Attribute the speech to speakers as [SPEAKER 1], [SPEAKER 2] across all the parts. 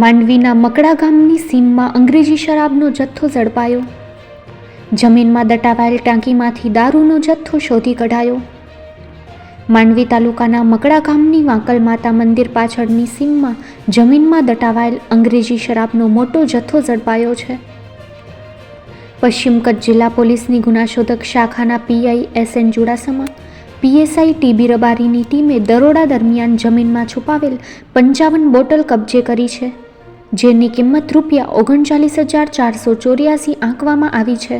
[SPEAKER 1] માંડવીના મકડા ગામની સીમમાં અંગ્રેજી શરાબનો જથ્થો ઝડપાયો. જમીનમાં દટાવાયેલ ટાંકીમાંથી દારૂનો જથ્થો શોધી કઢાયો. માંડવી તાલુકાના મકડા ગામની વાંકલ માતા મંદિર પાછળની સીમમાં જમીનમાં દટાવાયેલ અંગ્રેજી શરાબનો મોટો જથ્થો ઝડપાયો છે. પશ્ચિમ કચ્છ જિલ્લા પોલીસની ગુનાશોધક શાખાના P I S N Chudasama P S I T B રબારીની ટીમે દરોડા દરમિયાન જમીનમાં છુપાવેલ પંચાવન બોટલ કબજે કરી છે, જેની કિંમત રૂપિયા ઓગણચાલીસ હજાર ચારસો ચોર્યાસી આંકવામાં આવી છે.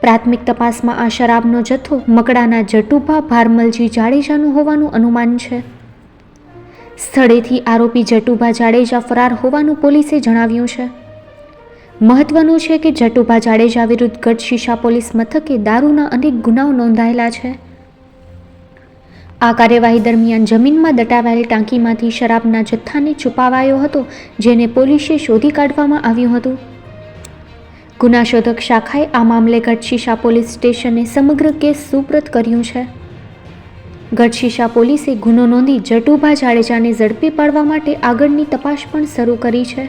[SPEAKER 1] પ્રાથમિક તપાસમાં આ શરાબનો જથ્થો મકડાના જટુભા ભારમલજી જાડેજાનું હોવાનું અનુમાન છે. સ્થળેથી આરોપી જટુભા જાડેજા ફરાર હોવાનું પોલીસે જણાવ્યું છે. મહત્વનું છે કે જટુભા જાડેજા વિરુદ્ધ ગઢ શીશા પોલીસ મથકે દારૂના અનેક ગુનાઓ નોંધાયેલા છે. આ કાર્યવાહી દરમિયાન જમીનમાં દટાવાયેલ ટાંકીમાંથી શરાબના જથ્થાને છુપાવાયો હતો, જેને પોલીસે શોધી કાઢવામાં આવ્યું હતું. ગુનાશોધક શાખાએ આ મામલે ગઢશીશા પોલીસ સ્ટેશને સમગ્ર કેસ સુપ્રત કર્યું છે. ગઢશીશા પોલીસે ગુનો નોંધી જટુભા જાડેજાને ઝડપી પાડવા માટે આગળની તપાસ પણ શરૂ કરી છે.